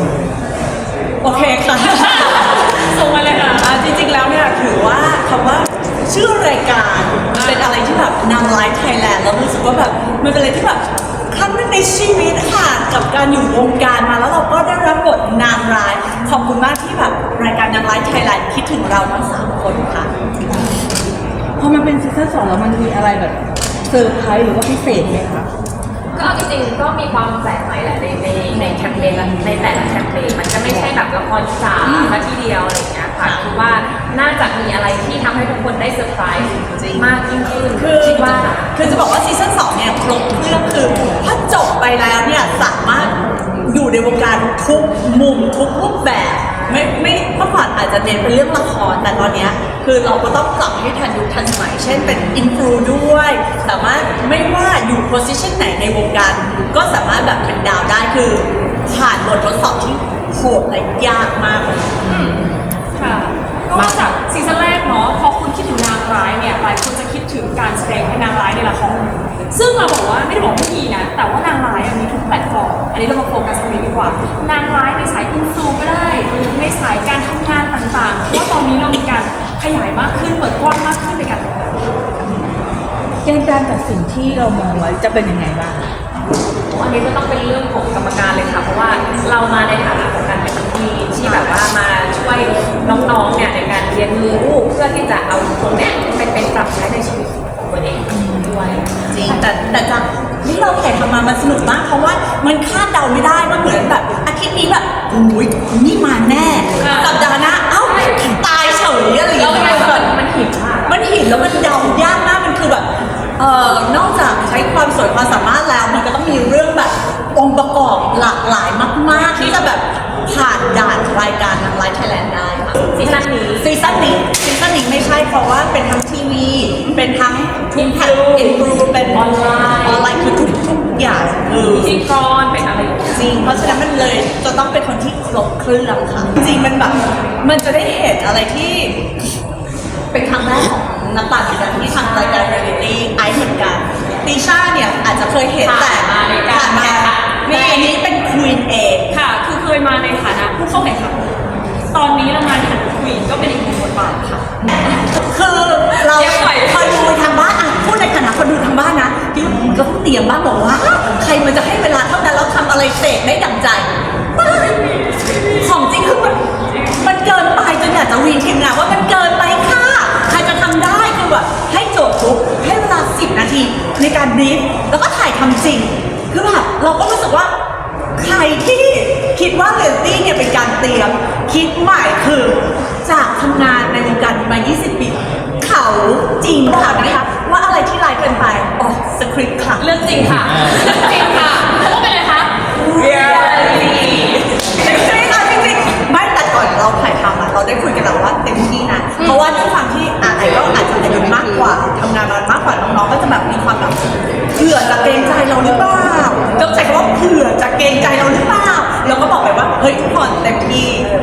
น โอเคค่ะ ส่งมาเลยค่ะ อ่าจริงๆ แล้วเนี่ยถือว่าคำว่าชื่อรายการเป็นอะไรที่แบบนางไลฟ์ไทยแลนด์แล้วรู้สึกว่าแบบมันเป็นอะไรที่แบบครั้งหนึงในชีวิตค่ะกับการอยู่วงการมาแล้วเราก็ได้รับบทนางร้ายขอบคุณมากที่แบบรายการนางไลฟ์ไทยแลนด์คิดถึงเราทั้งสามคนค่ะ พอมาเป็นซีซั่นสองแล้วมันมีอะไรแบบเซอร์ไพรส์หรือว่าพิเศษไหมคะ ก็จริงๆก็มีความแปลกใหม่แหละในในในแคมเปญละในแต่ละแคมเปญมันจะไม่ใช่แบบละครจ๋าซะทีเดียวอะไรอย่างเงี้ยค่ะคือว่าน่าจะมีอะไรที่ทำให้ทุกคนได้เซอร์ไพรส์มากยิ่งขึ้นคือคิดว่า คือจะบอกว่าซีซั่นสองเนี่ยครบเครื่องคือถ้าจบไปแล้วเนี่ยสามารถอยู่ในวงการทุกมุมทุกรูปแบบ ไม่ไม่เมื่อก่อนอาจจะเน้นเป็นเรื่องละครแต่ตอนเนี้ยคือเราก็ต้องปรับให้ทันยุคทันสมัย เช่นเป็นอินฟลูด้วย สามารถไม่ว่าอยู่โพสิชันไหนในวงการ ก็สามารถแบบเป็นดาวได้คือผ่านบททดสอบที่โหดและยากมาก ค่ะก็มาจากซีซั่นแรกเนาะพอคุณคิดถึงนางร้ายเนี่ยหลายคนจะคิดถึงการแสดงเป็นนางร้ายในละครซึ่งเราบอกว่าไม่ได้บอกไม่มีนะ แต่ว่านางร้ายอะมีทุกแพลตฟอร์มอันนี้เรามาโฟกัสตรงนี้ดีกว่า นางร้ายในสายอินฟลูก็ได้ ขยายมากขึ้นเปิดกว้างมากขึ้นในการทำงานเกณฑ์การตัดสินที่เรามองไว้จะเป็นยังไงบ้างอันนี้ก็ต้องเป็นเรื่องของกรรมการเลยค่ะ เพราะว่าเรามาในฐานะของการเป็นทีมที่แบบว่ามาช่วยน้องๆเนี่ยในการเรียนรู้เพื่อที่จะเอาตรงเนี้ยไปเป็นปรับใช้ในชีวิตของตัวเองด้วยจริงแต่แต่จากที่เราถ่ายทำมามันสนุกมากเพราะว่ามันคาดเดาไม่ได้มันเหมือนแบบอาทิตย์นี้แบบอุ้ยนี่มา มาก ๆ ที่จะแบบผ่านด่านรายการนางไลฟ์ไทยแลนด์ได้ค่ะซีซั่นนี้ซีซั่นนี้ซีซั่นนี้ไม่ใช่เพราะว่าเป็นทั้งทีวี เป็นทั้งทุกแพลตอินฟลูเป็นออนไลน์ออนไลน์คือทุกทุกอย่างคือพิธีกรเป็นอะไรอย่างเงี้ยจริง เพราะฉะนั้นมันเลยจะต้องเป็นคนที่ครบเครื่องค่ะ จริงมันแบบมันจะได้เห็นอะไรที่เป็นครั้งแรกของนักปั่นเหมือนกันที่ทำรายการเรียลลิตี้ไอซ์เหมือนกันติช่าเนี่ยอาจจะเคยเห็นแต่ เข้าแข่งขันตอนนี้เรามาในฐานะควีนก็เป็นอีกหนึ่งบทบาทค่ะ คือเราเดี๋ยวปล่อยคอยดูทางบ้านอะพูดในฐานะคนดูทางบ้านนะที่ก็ต้องเตรียมบ้านบอกว่า ใครมันจะให้เวลาเท่านั้นแล้วทำอะไรเสร็จได้ดั่งใจ ของจริงคือมันมันเกินไปจนอยากจะวีนทีมงานว่ามันเกินไปค่ะ ใครจะทำได้คือแบบให้โจทย์ปุ๊บให้เวลา10นาทีในการบรีฟแล้วก็ถ่ายทำจริง คือแบบเราก็รู้สึกว่าใครที่ คิดว่าเรียลตี้เนี่ยเป็นการเตรียม คิดใหม่คือจากทำงานในวงการมา 20 ปี เขาจริงค่ะนะคะว่าอะไรที่ไลายเกินไปอ๋อสคริปต์ค่ะ เรื่องจริงค่ะเรื่องจริง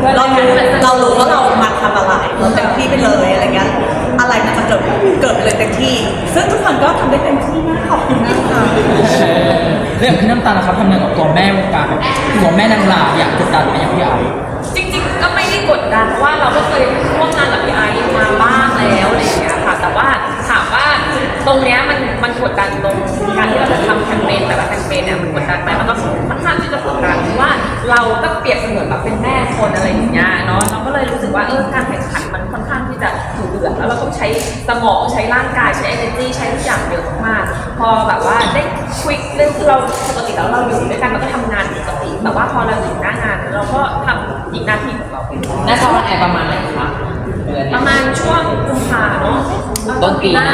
เรารู้เรารู้ว่าเรามาทำอะไรเราเต็มที่ไปเลยอะไรเงี้ยอะไรมันจะเกิดเกิดไปเลยเต็มที่ ซึ่งทุกคนก็ทำได้เต็มที่มากขอบคุณนะคะ เรื่องพี่น้ำตาลนะครับทำงานกับตัวแม่วงการแบบตัวแม่นางลาอยากกดดันไหมอย่างพี่ไอ้จริงๆ ก็ไม่ได้กดดันเพราะว่าเราก็เคยร่วมงานกับพี่ไอซ์มาบ้างแล้วอะไรอย่างเงี้ยค่ะ แต่ว่าถามว่าตรงเนี้ยมันมันกดดันตรงการที่เราจะทำแคมเปญแต่ละแคมเปญเนี่ยมันกดดันไหมมันก็ค่อนข้างที่จะกดดันเพราะว่าเราก็เปรียบเสมือนแบบเป็นแม่ คนอะไรอย่างเงี้ยเนาะเราก็เลยรู้สึกว่าเออการแข่งขันมันค่อนข้างที่จะดุเดือดแล้วเราต้องใช้สมองใช้ร่างกายใช้ energy ใช้ทุกอย่างเยอะมากๆพอแบบว่าได้คุยเรื่องเราปกติแล้วเราอยู่ด้วยกันมันก็ทำงานปกติแต่ว่าพอเราอยู่หน้างานเราก็ทำอีกหน้าที่ของเราไปด้วยน่าจะวันแอร์ประมาณไหนคะเดือนประมาณช่วงกุมภาเนาะต้นปีหน้า